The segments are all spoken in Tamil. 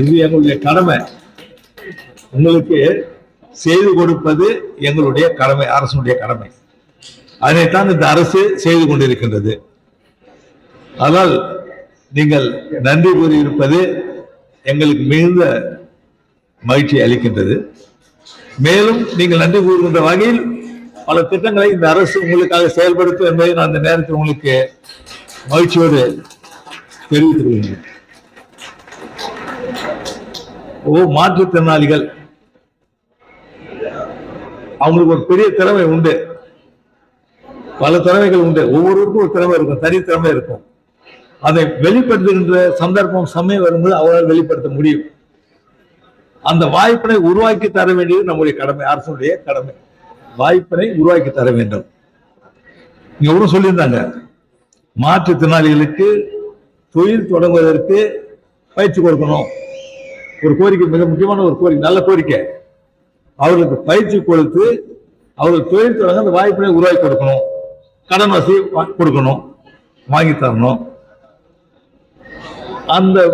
இது எங்களுடைய கடமை. உங்களுக்கு செய்து கொடுப்பது எங்களுடைய கடமை அரசுடைய கடமை. அதனைத்தான் இந்த அரசு செய்து கொண்டிருக்கின்றது. ஆனால் நீங்கள் நன்றி கூறியிருப்பது எங்களுக்கு மிகுந்த மகிழ்ச்சி அளிக்கின்றது. மேலும் நீங்கள் நன்றி கூறுகின்ற வகையில் பல திட்டங்களை இந்த அரசு உங்களுக்காக செயல்படுத்தும் என்பதை நான் இந்த நேரத்தில் உங்களுக்கு மகிழ்ச்சியோடு தெரிவித்துக் கொள்கிறேன். ஓ மாற்றுத்திறனாளிகள். அவங்களுக்கு ஒரு பெரிய திறமை உண்டு. பல திறமைகள் உண்டு. ஒவ்வொருவருக்கும் ஒரு திறமை இருக்கும். தனி திறமை இருக்கும். அதை வெளிப்படுத்துகின்ற சந்தர்ப்பம் சமயம் வரும்போது அவரால் வெளிப்படுத்த முடியும். அந்த வாய்ப்பினை உருவாக்கி தர வேண்டியது நம்முடைய கடமை அரசுடைய கடமை. வாய்ப்பினை உருவாக்கி தர வேண்டும். இங்க ஒரு சொல்லியிருந்தாங்க. மாற்றுத்திறனாளிகளுக்கு தொழில் தொடங்குவதற்கு பயிற்சி கொடுக்கணும். ஒரு கோரிக்கை மிக முக்கியமான ஒரு கோரிக்கை நல்ல கோரிக்கை. அவர்களுக்கு பயிற்சி கொடுத்து அவர்கள் தொழில் தொடங்க அந்த வாய்ப்பினை உருவாக்கி கொடுக்கணும். கடன் வசதி வா- கொடுக்கணும். வாங்கி தரணும். அந்த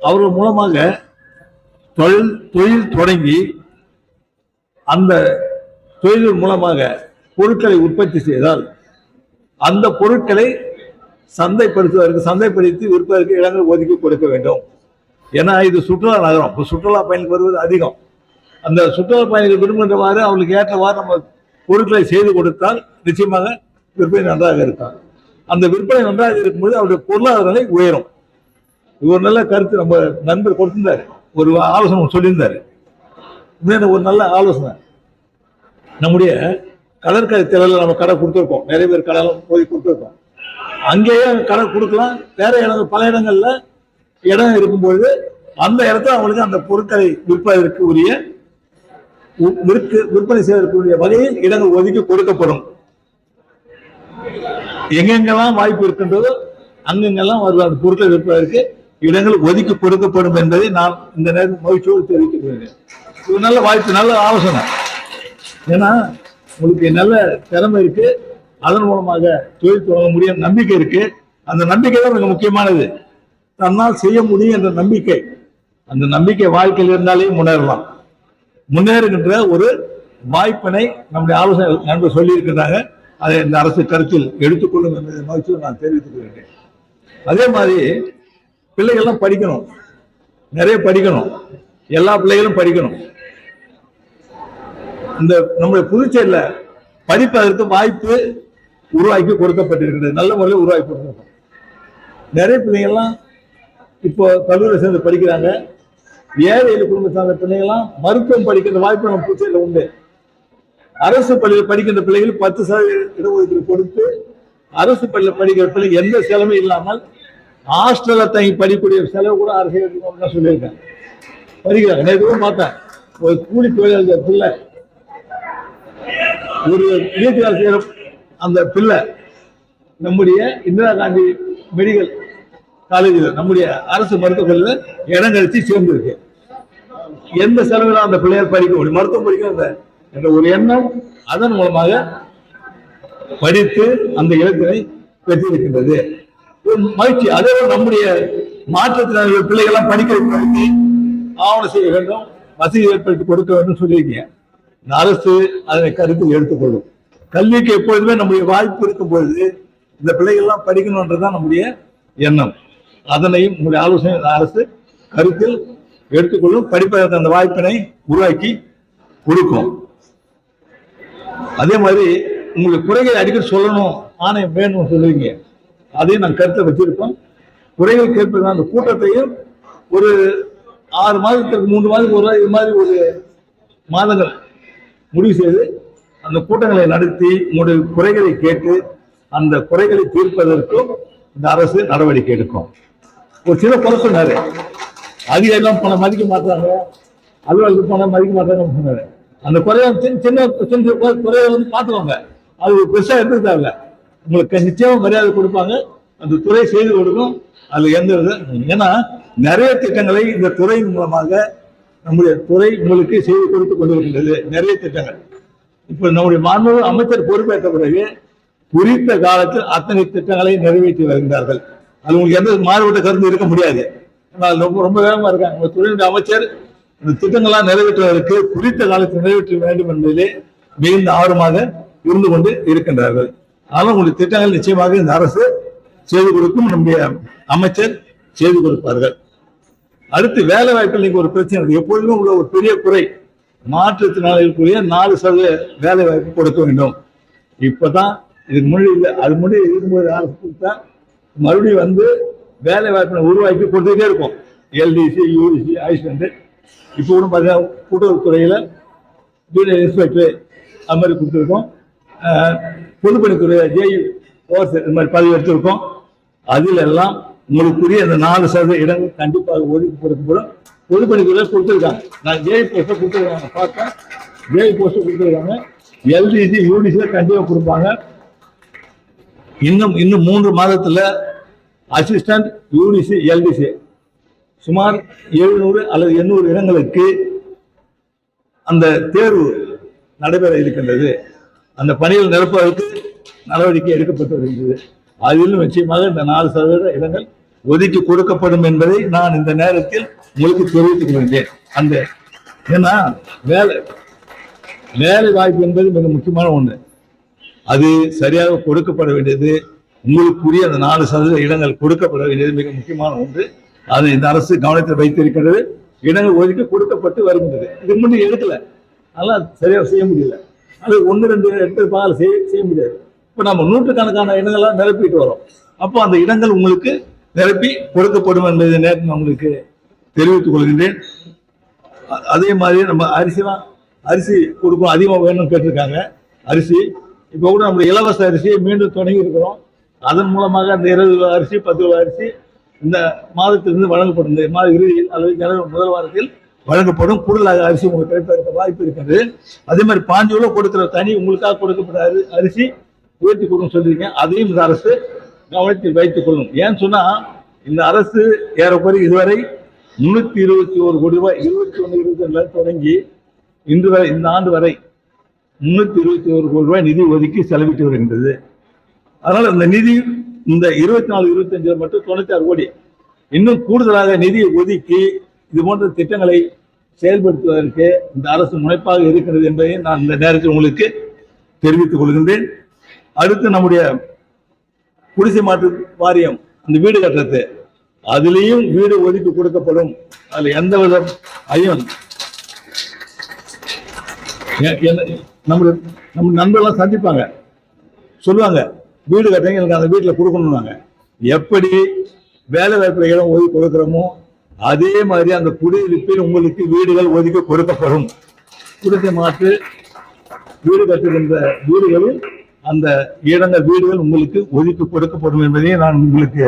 அவர்கள் மூலமாக தொழில் தொழில் தொடங்கி அந்த தொழில் மூலமாக பொருட்களை உற்பத்தி செய்தால் அந்த பொருட்களை சந்தைப்படுத்துவதற்கு சந்தைப்படுத்தி விற்பதற்கு இடங்கள் ஒதுக்கி கொடுக்க வேண்டும். ஏன்னா இது சுற்றுலா நகரம். இப்போ சுற்றுலா பயணிகள் வருவது அதிகம். அந்த சுற்றுலா பயணிகள் விரும்புகின்றவாறு அவங்களுக்கு ஏற்றவாறு நம்ம பொருட்களை செய்து கொடுத்தால் நிச்சயமாக விற்பனை நன்றாக இருக்கும். அந்த விற்பனை நன்றாக இருக்கும்போது அவருடைய பொருளாதார நிலை உயரும் ஒரு நல்ல கருத்து நம்ம நண்பர் கொடுத்திருந்தார். ஒரு ஆலோசனை சொல்லியிருந்தாரு. இன்னும் ஒரு நல்ல ஆலோசனை. நம்முடைய கடற்கரை திடலில் நம்ம கடை கொடுத்துருக்கோம். நிறைய பேர் கடலும் போய் கொடுத்துருக்கோம். அங்கேயே கடை கொடுக்கலாம். வேற இடங்கள் பல இடங்கள்ல இடம் இருக்கும்பொழுது அந்த இடத்துல அவங்களுக்கு அந்த பொருட்களை விற்பதற்கு உரிய உ- விற்பனை செய்வதற்குரிய வகையில் இடங்கள் ஒதுக்கி கொடுக்கப்படும். எங்கெங்கெல்லாம் வாய்ப்பு இருக்கின்றதோ அங்கெங்கெல்லாம் அவர் அந்த பொருட்களை விற்பதற்கு இடங்கள் ஒதுக்கி கொடுக்கப்படும் என்பதை நான் இந்த நேரம் மகிழ்ச்சியோடு தெரிவித்துக் கொள்கிறேன் இது நல்ல வாய்ப்பு நல்ல ஆலோசனை. ஏன்னா உங்களுக்கு நல்ல திறமை இருக்கு. அதன் மூலமாக தொழில் தொடங்க முடியும் நம்பிக்கை இருக்கு. அந்த நம்பிக்கை தான் மிக முக்கியமானது. தன்னால் செய்ய முடியும் என்ற நம்பிக்கை. அந்த நம்பிக்கை வாழ்க்கையில் இருந்தாலே முன்னேறலாம். முன்னேறுகின்ற ஒரு வாய்ப்பினை நம்முடைய ஆலோசனை நண்பர் சொல்லியிருக்கிறாங்க. அதை இந்த அரசு கருத்தில் எடுத்துக்கொள்ளும் என்பதை மகிழ்ச்சியை நான் தெரிவித்துக் கொள்கிறேன். அதே மாதிரி பிள்ளைகள்லாம் படிக்கணும். நிறைய படிக்கணும். எல்லா பிள்ளைகளும் படிக்கணும். இந்த நம்முடைய புதுச்சேரியில படிப்பதற்கு வாய்ப்பு உருவாக்கி கொடுக்கப்பட்டிருக்கிறது. நல்ல முறையில் உருவாக்கி கொடுத்திருக்கோம் நிறைய பிள்ளைங்கள்லாம் இப்போ கல்லூரியில் சேர்ந்து படிக்கிறாங்க. ஏழை எளிய குடும்ப சார்ந்த பிள்ளைங்களாம் மருத்துவம் படிக்கிற வாய்ப்பு நம்ம புதுச்சேரியில் உண்டு. அரசு பள்ளியில் படிக்கின்ற பிள்ளைகள் பத்து சதவீத இடஒதுக்கீடு கொடுத்து அரசு பள்ளியில் படிக்கிற பிள்ளைங்க எந்த செலவும் இல்லாமல் ஹாஸ்டலில் தங்கி படிக்கக்கூடிய செலவு கூட அரசு எடுத்துக்கணும்னு தான் சொல்லியிருக்காங்க. படிக்கிறாங்க. நேற்று பார்த்தேன். ஒரு கூலி தொழிலாளர் பிள்ளை ஒரு வீட்டு வேலை செய்கிற அந்த பிள்ளை நம்முடைய இந்திரா காந்தி மெடிக்கல் காலேஜில் நம்முடைய அரசு மருத்துவக் இடம் கழிச்சு சேர்ந்திருக்கு. எந்த செலவில் அந்த பிள்ளையார் படிக்க முடியும்? மருத்துவம் படிக்க என்ற ஒரு எண்ணம் அதன் மூலமாக படித்து அந்த இலக்கினை பெற்றிருக்கின்றது. ஒரு மகிழ்ச்சி. அதே போல நம்முடைய மாற்றத்தினர் பிள்ளைகள்லாம் படிக்க வைப்பதற்கு ஆவணம் செய்ய வேண்டும் வசதி ஏற்படுத்தி கொடுக்க வேண்டும் சொல்லியிருக்கீங்க. அரசு அதனை கருத்தில் எடுத்துக்கொள்ளும். கல்விக்கு எப்பொழுதுமே நம்முடைய வாய்ப்பு இருக்கும் பொழுது இந்த பிள்ளைகள்லாம் படிக்கணும்ன்றதுதான் நம்முடைய எண்ணம். அதனையும் உங்களுடைய ஆலோசனை அரசு கருத்தில் எடுத்துக்கொள்ளும் படிப்பதற்கு அந்த வாய்ப்பினை உருவாக்கி கொடுக்கும். அதே மாதிரி உங்களுக்கு குறைகளை அடிக்கடி சொல்லணும் ஆணையம் வேணும்னு சொல்லுவீங்க. அதையும் நான் கருத்தை வச்சிருக்கோம். குறைகள் கேட்பது அந்த கூட்டத்தையும் ஒரு ஆறு மாதத்துக்கு மூன்று மாதத்துக்கு ஒரு இது மாதிரி ஒரு மாதங்கள் முடிவு செய்து அந்த கூட்டங்களை நடத்தி உங்களுடைய குறைகளை கேட்டு அந்த குறைகளை தீர்ப்பதற்கும் இந்த அரசு நடவடிக்கை எடுக்கும். ஒரு சில குறை சொன்னாரு. அதிகாரிலாம் பணம் மதிக்க மாட்டாங்க. அலுவலகத்துக்கு பணம் மதிக்க மாட்டாங்கன்னு சொன்னாரு. அந்த குறைய சின்ன சின்ன சின்ன குறைய வந்து பார்த்துவாங்க அது பெருசாக எடுத்துக்கிட்டாங்க உங்களுக்கு நிச்சயமா மரியாதை கொடுப்பாங்க. அந்த துறை செய்து கொடுக்கும். அதுல எந்த ஏன்னா நிறைய திட்டங்களை இந்த துறையின் மூலமாக நம்முடைய துறை உங்களுக்கு செய்து கொடுத்து கொண்டிருக்கின்றது. நிறைய திட்டங்கள். இப்ப நம்முடைய மாண்பு அமைச்சர் பொறுப்பேற்ற பிறகு குறித்த காலத்தில் அத்தனை திட்டங்களை நிறைவேற்றி வருகின்றார்கள் அது உங்களுக்கு எந்த மாறுபட்ட கருத்து இருக்க முடியாது. ரொம்ப ரொம்ப வேகமா இருக்காங்க. உங்க தொழில்நுட்ப அமைச்சர் இந்த திட்டங்கள்லாம் நிறைவேற்றுவதற்கு குறித்த காலத்தில் நிறைவேற்ற வேண்டும் என்பதிலே மிகுந்த ஆர்வமாக இருந்து கொண்டு இருக்கின்றார்கள். ஆனால் உங்களுக்கு திட்டங்கள் நிச்சயமாக இந்த அரசு செய்து கொடுக்கும். நம்முடைய அமைச்சர் செய்து கொடுப்பார்கள். அடுத்து வேலை வாய்ப்பில் நீங்க ஒரு பிரச்சனை இருக்கு. எப்பொழுதுமே உள்ள ஒரு பெரிய குறை மாற்றுத்திறனாளிகளுக்குரிய நாலு சதவீத வேலை வாய்ப்பு கொடுக்க வேண்டும். இப்பதான் இதுக்கு முன்னாடி இல்லை அது முன்னாடி இருக்கும்போது அரசு கொடுத்தா மறுபடியும் வந்து வேலை வாய்ப்பினை உருவாக்கி கொடுத்துக்கிட்டே இருக்கும். எல்டிசி யூடிசி ஐஸ்லாண்டு இப்போ கூட பார்த்தீங்கன்னா கூட்டுறவுத்துறையில் ஜூனியர் இன்ஸ்பெக்டர் அது மாதிரி கொடுத்துருக்கோம். பொதுப்பணித்துறை ஜேஇ ஓர்ஸ் இது மாதிரி பதவி எடுத்திருக்கோம். அதில் எல்லாம் உங்களுக்குரிய அந்த நாலு சதவீத இடங்கள் கண்டிப்பாக ஒதுக்கி கொடுக்கப்படும் பொதுப்பணித்துறை கொடுத்துருக்காங்க. நான் ஜேஇ போஸ்ட்டை கொடுத்துருக்காங்க. பார்த்தேன் ஜேஇ போஸ்ட்டை கொடுத்துருக்காங்க. எல்டிசி யூடிசியில் கண்டிப்பாக கொடுப்பாங்க. இன்னும் இன்னும் மூன்று மாதத்துல அசிஸ்டன்ட் யூடிசி எல்டிசி சுமார் எழுநூறு அல்லது எண்ணூறு இடங்களுக்கு அந்த தேர்வு நடைபெற இருக்கின்றது. அந்த பணிகள் நிரப்புவதற்கு நடவடிக்கை எடுக்கப்பட்டு வருகின்றது. அதிலும் நிச்சயமாக இந்த நாலு சதவீத இடங்கள் ஒதுக்கி கொடுக்கப்படும் என்பதை நான் இந்த நேரத்தில் உங்களுக்கு தெரிவித்துக் கொள்கின்றேன். அந்த ஏன்னா வேலை வேலை வாய்ப்பு என்பது மிக முக்கியமான ஒன்று அது சரியாக கொடுக்கப்பட வேண்டியது. உங்களுக்குரிய அந்த நாலு சதவீத இடங்கள் கொடுக்கப்பட வேண்டியது மிக முக்கியமான ஒன்று. அதை இந்த அரசு கவனத்தில் வைத்திருக்கிறது. இடங்கள் ஒதுக்கி கொடுக்கப்பட்டு வருகின்றது. இது முன்னே எடுக்கல. அதெல்லாம் சரியாக செய்ய முடியல. அது ஒன்று ரெண்டு எட்டு பால் செய்ய செய்ய முடியாது. இப்போ நம்ம நூற்றுக்கணக்கான இடங்கள்லாம் நிரப்பிட்டு வரோம். அப்போ அந்த இடங்கள் உங்களுக்கு நிரப்பி கொடுக்கப்படும் என்பதை நேரத்தில் உங்களுக்கு தெரிவித்துக் கொள்கின்றேன். அதே மாதிரி நம்ம அரிசிலாம் அரிசி கொடுக்கும் அதிகமாக வேணும்னு கேட்டிருக்காங்க. அரிசி இப்போ கூட நம்முடைய இலவச அரிசியை மீண்டும் தொடங்கி இருக்கிறோம் அதன் மூலமாக அந்த இருபது கிலோ அரிசி பத்து கிலோ அரிசி இந்த மாதத்திலிருந்து வழங்கப்படும். இந்த மாத இறுதியில் அல்லது ஜனவரி முதல் வாரத்தில் வழங்கப்படும். கூடுதலாக அரிசி உங்களுக்கு கிடைப்பதற்கு வாய்ப்பு இருக்கிறது. அதே மாதிரி பாஞ்சூரில் கொடுக்குற தனி உங்களுக்காக கொடுக்கப்பட்ட அரி- அரிசி உயர்த்தி கொடுன்னு சொல்லியிருக்கேன். அதையும் இந்த அரசு கவனத்தில் வைத்துக் கொள்ளும். ஏன்னு சொன்னால் இந்த அரசு ஏறக்குறைய இதுவரை முந்நூற்றி இருபத்தி ஒரு கோடி ரூபாய் இருபத்தி ஒன்று இருபத்தி ரெண்டு தொடங்கி இன்று வரை இந்த ஆண்டு வரை முன்னூத்தி இருபத்தி ஒரு கோடி ரூபாய் நிதி ஒதுக்கி செலவிட்டு வருகின்றது. அதனால் இந்த நிதி இந்த இருபத்தி நாலு இருபத்தி அஞ்சுல மட்டும் தொண்ணூத்தி ஆறு கோடி. இன்னும் கூடுதலாக நிதியை ஒதுக்கி இது போன்ற திட்டங்களை செயல்படுத்துவதற்கு இந்த அரசு முனைப்பாக இருக்கிறது என்பதை நான் இந்த நேரத்தில் உங்களுக்கு தெரிவித்துக் கொள்கின்றேன். அடுத்து நம்முடைய குடிசை மாற்று வாரியம் அந்த வீடு கட்டுறது. அதுலேயும் வீடு ஒதுக்கி கொடுக்கப்படும். அதில் எந்த வித ஐயம்? நம்ம நம்ம நண்பர்லாம் சந்திப்பாங்க. சொல்லுவாங்க வீடு கட்டுறீங்க எனக்கு அந்த வீட்டில் கொடுக்கணும்னாங்க. எப்படி வேலை வாய்ப்பில் இடம் ஒதுக்கி கொடுக்குறோமோ அதே மாதிரி அந்த குடியிருப்பில் உங்களுக்கு வீடுகள் ஒதுக்கி கொடுக்கப்படும். குடிசை மாற்று வீடு கட்டுகின்ற வீடுகளும் அந்த இடங்கள் வீடுகள் உங்களுக்கு ஒதுக்கி கொடுக்கப்படும் என்பதையும் நான் உங்களுக்கு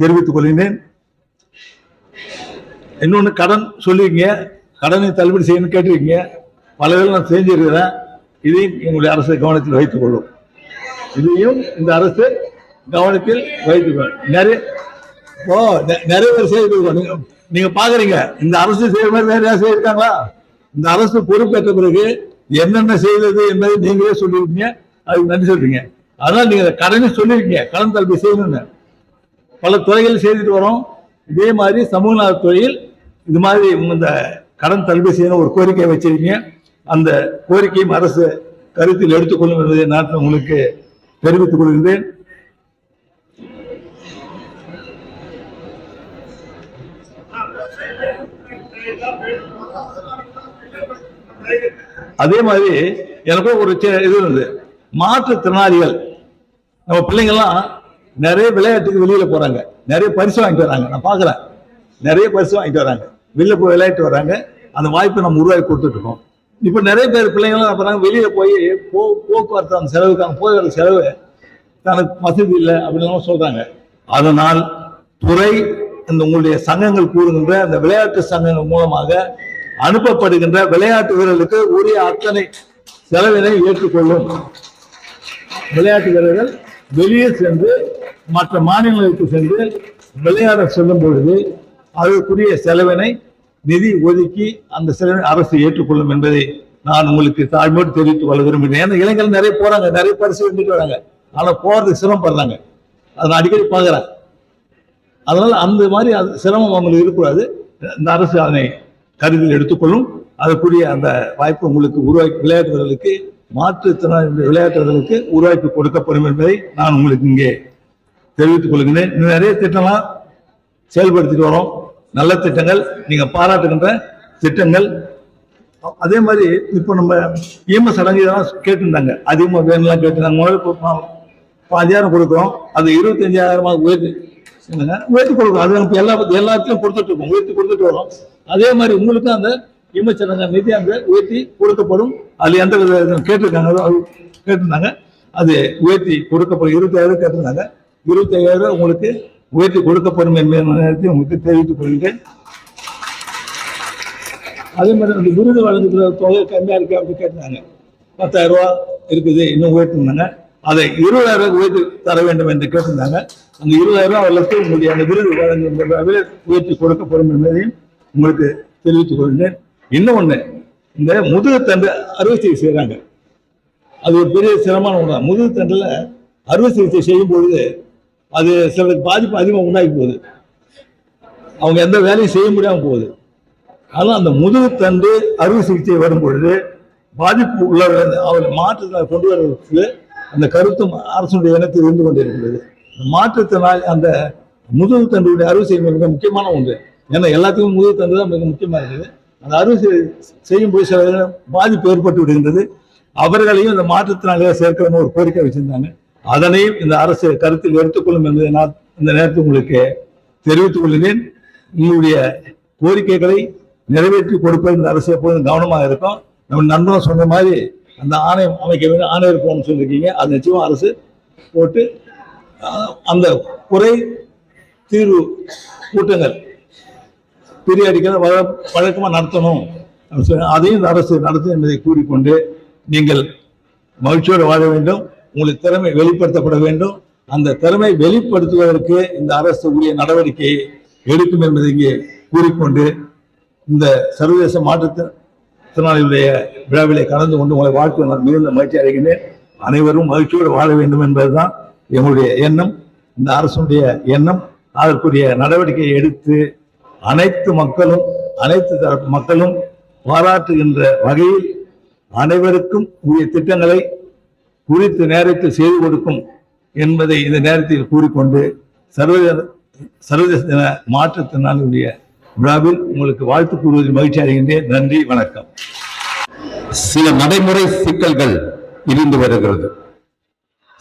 தெரிவித்துக் கொள்கிறேன் இன்னொன்று கடன் சொல்லிருக்கீங்க கடனை தள்ளுபடி செய்யணும்னு கேட்டிருக்கீங்க. பல வேலை நான் செஞ்சிருக்கிறேன். இதையும் எங்களுடைய அரசு கவனத்தில் வைத்துக் கொள்ளும். இதையும் இந்த அரசு கவனத்தில் வைத்துக் கொள்ளும் நிறைய ஓ நிறைய பேர் செய்திருக்கோம். நீங்க பாக்குறீங்க. இந்த அரசு செய்யற மாதிரி வேற யாரும் செய்திருக்காங்களா? இந்த அரசு பொறுப்பேற்ற பிறகு என்னென்ன செய்தது என்பதை நீங்களே சொல்லியிருக்கீங்க அதுக்கு நன்றி சொல்றீங்க. அதனால நீங்க கடனை சொல்லியிருக்கீங்க கடன் தள்ளுபடி செய்யணும்னு. பல துறைகள் செய்துட்டு வரோம். இதே மாதிரி சமூக நலத்துறையில் இது மாதிரி இந்த கடன் தள்ளுபடி செய்யணும் ஒரு கோரிக்கை வச்சிருக்கீங்க. அந்த கோரிக்கையும் அரசு கருத்தில் எடுத்துக்கொள்ளும் என்பதை நான் உங்களுக்கு தெரிவித்துக் கொள்கின்றேன். அதே மாதிரி எனக்கும் ஒரு இது இருந்தது. மாற்றுத்திறனாளிகள் நம்ம பிள்ளைங்கள்லாம் நிறைய விளையாட்டுக்கு வெளியில போறாங்க. நிறைய பரிசு வாங்கிட்டு வராங்க. நான் பாக்குறேன் நிறைய பரிசு வாங்கிட்டு வராங்க. வெளில போய் விளையாட்டு வராங்க. அந்த வாய்ப்பை நம்ம உருவாக்கி கொடுத்துட்டு இருக்கோம். இப்போ நிறைய பேர் பிள்ளைங்களாம் அப்புறம் வெளியே வெளியில போய் போ போக்குவரத்து அந்த செலவுக்கு அங்கே போய் வர செலவு தனக்கு வசதி இல்லை அப்படின்னு சொல்றாங்க. அதனால் துறை இந்த உங்களுடைய சங்கங்கள் கூறுகின்ற அந்த விளையாட்டு சங்கங்கள் மூலமாக அனுப்பப்படுகின்ற விளையாட்டு வீரர்களுக்கு உரிய அத்தனை செலவினை ஏற்றுக்கொள்ளும். விளையாட்டு வீரர்கள் வெளியே சென்று மற்ற மாநிலங்களுக்கு சென்று விளையாட செல்லும் பொழுது அதற்குரிய செலவினை நிதி ஒதுக்கி அந்த செலவினை அரசு ஏற்றுக்கொள்ளும் என்பதை நான் உங்களுக்கு தாழ்மையோடு தெரிவித்து கொள்ள விரும்புகிறேன். ஏன்னா இளைஞர்கள் நிறைய போறாங்க நிறைய பரிசு வந்துட்டு வராங்க. ஆனால் போகிறதுக்கு சிரமப்படுறாங்க அதை நான் அடிக்கடி பார்க்குறேன். அதனால அந்த மாதிரி அது சிரமம் அவங்களுக்கு இருக்கக்கூடாது. இந்த அரசு அதனை கருத்தில் எடுத்துக்கொள்ளும். அதற்குரிய அந்த வாய்ப்பு உங்களுக்கு உருவாக்கி விளையாட்டு வீரர்களுக்கு மாற்றுத்திறனாளி விளையாட்டு வீரர்களுக்கு உருவாக்கி கொடுக்கப்படும் என்பதை நான் உங்களுக்கு இங்கே தெரிவித்துக் கொள்கிறேன். இன்னும் நிறைய திட்டம்லாம் செயல்படுத்திட்டு வரோம். நல்ல திட்டங்கள் நீங்க பாராட்டுகின்ற திட்டங்கள். அதே மாதிரி இப்போ நம்ம ஈம சடங்கு இதெல்லாம் கேட்டிருந்தாங்க. அதிகமாக வேணும்லாம் கேட்டிருந்தாங்க. முதல்ல இப்போ பாதியாயிரம் கொடுக்குறோம். அது இருபத்தஞ்சாயிரமா உயர்த்தி உயர்த்தி கொடுக்குறோம். அது நம்ம எல்லா எல்லாத்தையும் கொடுத்துட்டு இருக்கோம். உயர்த்தி கொடுத்துட்டு வரோம். அதே மாதிரி உங்களுக்கும் அந்த ஈமச்சடங்க நிதி அந்த உயர்த்தி கொடுக்கப்படும். அது எந்த வித கேட்டிருக்காங்க? அது கேட்டிருந்தாங்க. அது உயர்த்தி கொடுக்கப்படும். இருபத்தாயிரம் கேட்டிருந்தாங்க. இருபத்தி ஐயாயிரம் உங்களுக்கு உயர்த்தி கொடுக்கப்படும் என்பதை நேரத்தை உங்களுக்கு தெரிவித்துக் கொள்கிறேன். அதே மாதிரி அந்த விருது வழங்குகிற தொகை கம்மியா இருக்கு அப்படின்னு கேட்டாங்க. பத்தாயிரம் ரூபா இருக்குது இன்னும் உயர்த்திருந்தாங்க அதை இருபதாயிரம் ரூபாய் உயர்த்தி தர வேண்டும் என்று கேட்டிருந்தாங்க. அந்த இருபதாயிரம் ரூபாய் அவர்களுக்கு உங்களுடைய அந்த விருது வழங்குகிற உயர்த்தி கொடுக்கப்படும் என்பதையும் உங்களுக்கு தெரிவித்துக் கொள்கிறேன். இன்னும் ஒண்ணு இந்த முதுகுத்தண்டு அறுவை சிகிச்சை செய்கிறாங்க அது ஒரு பெரிய சிரமமான ஒன்று முதுகு தண்டில் அறுவை சிகிச்சை செய்யும் பொழுது அது சிலருக்கு பாதிப்பு அதிகமாக உண்டாகி போகுது. அவங்க எந்த வேலையும் செய்ய முடியாமல் போகுது. ஆனால் அந்த முதுகுத்தண்டு அறுவை சிகிச்சை வரும் பொழுது பாதிப்பு உள்ளவர்கள் அவரை மாற்றத்தினால் கொண்டு வருவதற்கு அந்த கருத்தும் அரசுடைய இனத்தில் இருந்து கொண்டிருக்கிறது. இந்த மாற்றுத்தினால் அந்த முதுகுத்தண்டுடைய அறுவை செய்யும் மிக முக்கியமான ஒன்று. ஏன்னா எல்லாத்துக்கும் முதுகு தண்டு தான் மிக முக்கியமாக இருக்குது. அந்த அறுவை செய்யும் போது சில பாதிப்பு ஏற்பட்டு விடுகின்றது. அவர்களையும் இந்த மாற்றத்தினாலே சேர்க்கணும்னு ஒரு கோரிக்கை வச்சிருந்தாங்க. அதனையும் இந்த அரசு கருத்தில் எடுத்துக்கொள்ளும் என்பதை நான் இந்த நேரத்தில் உங்களுக்கு தெரிவித்துக் கொள்கிறேன். உங்களுடைய கோரிக்கைகளை நிறைவேற்றி கொடுப்பது இந்த அரசு எப்போதும் கவனமாக இருக்கும் நம்ம நண்பன் சொன்ன மாதிரி அந்த ஆணையம் அமைக்க வேண்டும். ஆணையர் போகணும்னு சொல்லியிருக்கீங்க. அது நிச்சயமாக அரசு போட்டு அந்த குறை தீர்வு கூட்டங்கள் பீரியாடிக்கல் வழக்கமாக நடத்தணும். அப்படின்னு சொல்லி அதையும் இந்த அரசு நடத்தும் என்பதை கூறிக்கொண்டு நீங்கள் மகிழ்ச்சியோடு வாழ வேண்டும். உங்களுக்கு திறமை வெளிப்படுத்தப்பட வேண்டும். அந்த திறமை வெளிப்படுத்துவதற்கு இந்த அரசு உரிய நடவடிக்கையை எடுக்கும் என்பதை இங்கே கூறிக்கொண்டு இந்த சர்வதேச மாற்றுத்திறனாளிகளுடைய விழாவிலே கலந்து கொண்டு உங்களை வாழ்க்கை நான் மிகுந்த மகிழ்ச்சி அடைகின்றேன். அனைவரும் மகிழ்ச்சியோடு வாழ வேண்டும் என்பதுதான் எங்களுடைய எண்ணம். இந்த அரசுடைய எண்ணம். அதற்குரிய நடவடிக்கையை எடுத்து அனைத்து மக்களும் அனைத்து தரப்பு மக்களும் பாராட்டுகின்ற வகையில் அனைவருக்கும் உரிய திட்டங்களை குறித்து நேரத்தில் செய்து கொடுக்கும் என்பதை இந்த நேரத்தில் கூறிக்கொண்டு சர்வதேச சர்வதேச தின மாற்றுத்திறனாளிகளுடைய விழாவில் உங்களுக்கு வாழ்த்து கூறுவதில் மகிழ்ச்சி அடைகின்றேன். நன்றி வணக்கம். சில நடைமுறை சிக்கல்கள் இருந்து வருகிறது.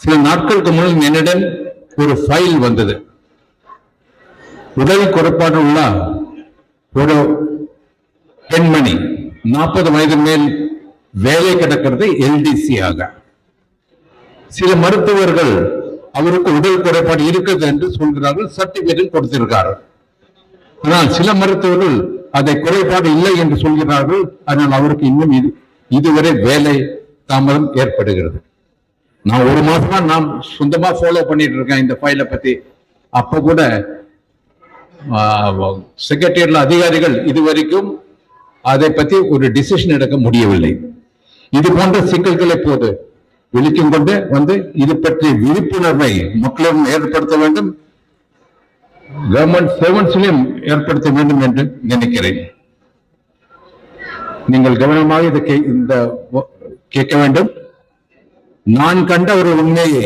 சில நாட்களுக்கு முன் என்னிடம் ஒரு ஃபைல் வந்தது. உதவி குறைபாடு உள்ள ஒரு பெண்மணி நாற்பது வயது மேல் வேலை கிடக்கிறது எல்டிசி ஆக. சில மருத்துவர்கள் அவருக்கு உடல் குறைபாடு இருக்குது என்று சொல்கிறார்கள் சர்டிபிகேட் கொடுத்திருக்கார்கள் ஆனால் சில மருத்துவர்கள் அதை குறைபாடு இல்லை என்று சொல்கிறார்கள் ஆனால் அவருக்கு இன்னும் இது இதுவரை வேலை தாமதம் ஏற்படுகிறது. நான் ஒரு மாசமா நான் சொந்தமா ஃபாலோ பண்ணிட்டு இருக்கேன் இந்த ஃபைலை பத்தி. அப்ப கூட செக்ரட்டரியல் அதிகாரிகள் இதுவரைக்கும் அதை பத்தி ஒரு டிசிஷன் எடுக்க முடியவில்லை. இது போன்ற சிக்கல்களை போது விழிக்கும் கொண்டு வந்து இது பற்றி விழிப்புணர்வை மக்களிடம் ஏற்படுத்த வேண்டும். கவர்மெண்ட் சர்வன்ஸ்லையும் ஏற்படுத்த வேண்டும் என்று நினைக்கிறேன். நீங்கள் கவனமாக இதை இந்த கேட்க வேண்டும். நான் கண்ட ஒரு உண்மையை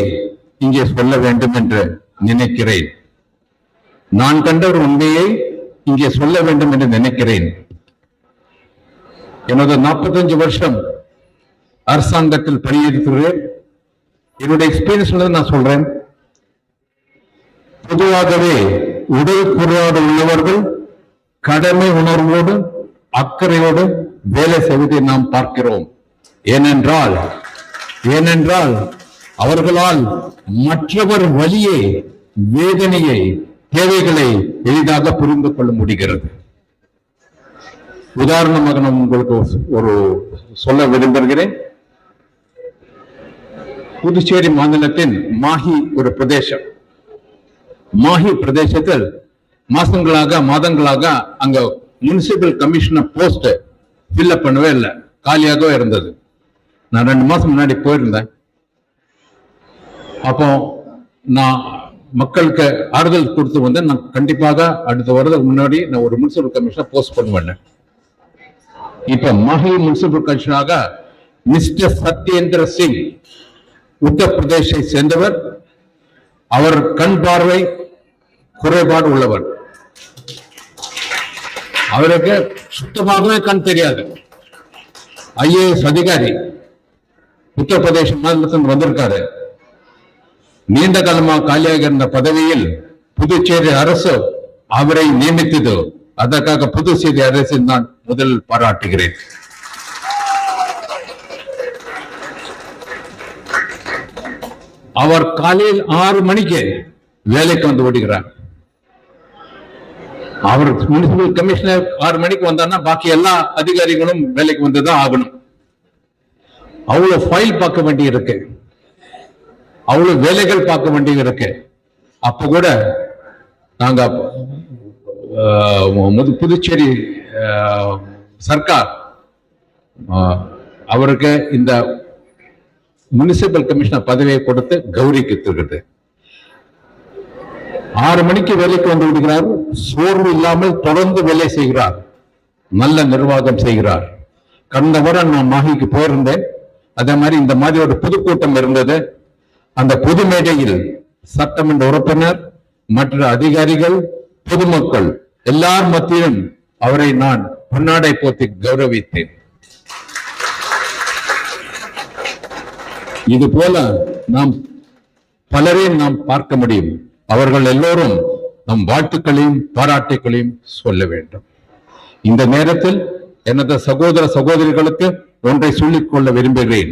இங்கே சொல்ல வேண்டும் என்று நினைக்கிறேன். நான் கண்ட ஒரு உண்மையை இங்கே சொல்ல வேண்டும் என்று நினைக்கிறேன். எனது 45 வருஷம் அரசாங்கத்தில் பணியேற்றுகிறேன் என்னுடைய எக்ஸ்பீரியன்ஸ் நான் சொல்றேன். பொதுவாகவே உடல் குறைபாடு உள்ளவர்கள் கடமை உணர்வோடு அக்கறையோடு வேலை செய்வதை நாம் பார்க்கிறோம். ஏனென்றால் ஏனென்றால் அவர்களால் மற்றவர் வழியே வேதனையை தேவைகளை எளிதாக புரிந்து கொள்ள முடிகிறது. உதாரணமாக நான் உங்களுக்கு ஒரு சொல்ல விரும்புகிறேன். புதுச்சேரி மாநிலத்தின் மாஹி ஒரு பிரதேசம். மாஹி பிரதேசத்தில் மாசங்களாக மாதங்களாக அங்க முனிசிபல் கமிஷனர் போஸ்ட் ஃபில்அப் பண்ணவே இல்லை. காலியாகவே இருந்தது. நான் ரெண்டு மாசம் முன்னாடி போயிருந்தேன். அப்போ நான் மக்களுக்கு ஆறுதல் கொடுத்து வந்து நான் கண்டிப்பாக அடுத்த வருடத்துக்கு முன்னாடி நான் ஒரு முனிசிபல் கமிஷனர் போஸ்ட் பண்ணுவேன் இப்ப மாஹி முனிசிபல் கமிஷனாக மிஸ்டர் சத்யேந்திர சிங் உத்தரப்பிரதேசை சேர்ந்தவர். அவர் கண் பார்வை குறைபாடு உள்ளவர். அவருக்கு சுத்தமாகவே கண் தெரியாது. ஐஏஎஸ் அதிகாரி உத்தரப்பிரதேச மாநிலத்தில் வந்திருக்காரு. நீண்ட காலமாக காலியாக இருந்த பதவியில் புதுச்சேரி அரசு அவரை நியமித்தது. அதற்காக புதுச்சேரி அரசு நான் முதல் பாராட்டுகிறேன். அவர் காலையில் ஆறு மணிக்கு வேலைக்கு வந்து விடுகிறார் அவர் முனிசிபல் கமிஷனர் ஆறு மணிக்கு வந்தார்னா பாக்கி எல்லா அதிகாரிகளும் வேலைக்கு வந்துதான் ஆகணும். அவ்வளவு ஃபைல் பார்க்க வேண்டி இருக்கு அவ்வளவு வேலைகள் பார்க்க வேண்டி இருக்கு அப்ப கூட நாங்க ஆஹ், முது- புதுச்சேரி ஆஹ், சர்க்கார் ஆஹ், அவருக்கு இந்த முனிசிபல் கமிஷனர் பதவியை கொடுத்து கௌரவிக்கிறது ஆறு மணிக்கு வேலைக்கு வந்து விடுகிறார். சோர்வு இல்லாமல் தொடர்ந்து வேலை செய்கிறார். நல்ல நிர்வாகம் செய்கிறார். கடந்த வாரம் நான் மாஹிக்கு போயிருந்தேன். அதே மாதிரி இந்த மாதிரி ஒரு பொதுக்கூட்டம் இருந்தது. அந்த பொது மேடையில் சட்டமன்ற உறுப்பினர் மற்ற அதிகாரிகள் பொதுமக்கள் எல்லார் மத்தியிலும் அவரை நான் பொன்னாடை போத்தி கௌரவித்தேன். இது போல நாம் பலரையும் நாம் பார்க்க முடியும். அவர்கள் எல்லோரும் நம் வாழ்த்துக்களையும் பாராட்டுகளையும் சொல்ல வேண்டும். இந்த நேரத்தில் எனது சகோதர சகோதரிகளுக்கு ஒன்றை சொல்லிக் கொள்ள விரும்புகிறேன்.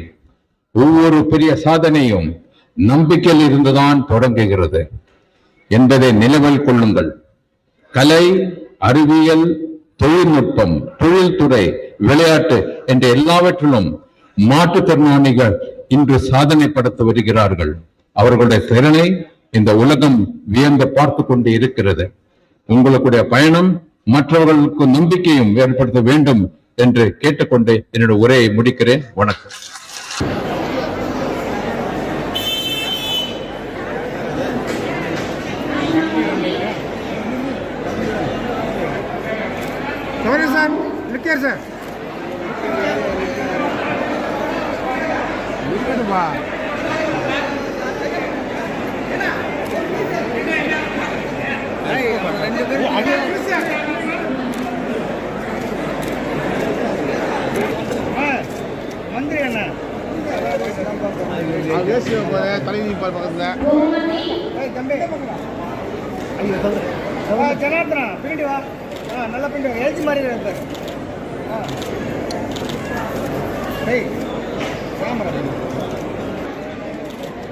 ஒவ்வொரு பெரிய சாதனையும் நம்பிக்கையில் இருந்துதான் தொடங்குகிறது. என்பதை நினைவில் கொள்ளுங்கள். கலை அறிவியல் தொழில்நுட்பம் தொழில்துறை விளையாட்டு என்ற எல்லாவற்றிலும் மாற்றுத்திறனாளிகள் இன்று சாதனை படுத்து வருகிறார்கள். அவர்களுடைய திறனை இந்த உலகம் வியந்து பார்த்து கொண்டு இருக்கிறது. உங்களுடைய பயணம் மற்றவர்களுக்கு நம்பிக்கையும் ஏற்படுத்த வேண்டும் என்று கேட்டுக்கொண்டு என்னுடைய உரையை முடிக்கிறேன். வணக்கம். சார் சார் ரூபா ரெண்டு பேரும் பேசி போகிறேன் தலைவி பால் பக்கத்தில். ஜனார்த்தனா பின்னாடி வா. ஆ நல்லா பின்னாடி வா. எழுச்சி மாதிரி இருப்பார் ஆ. ஏய் Ramarajan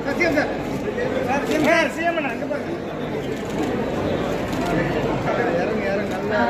CM sir sir CM அங்கே பாருங்க இறங்க இறங்க நல்லா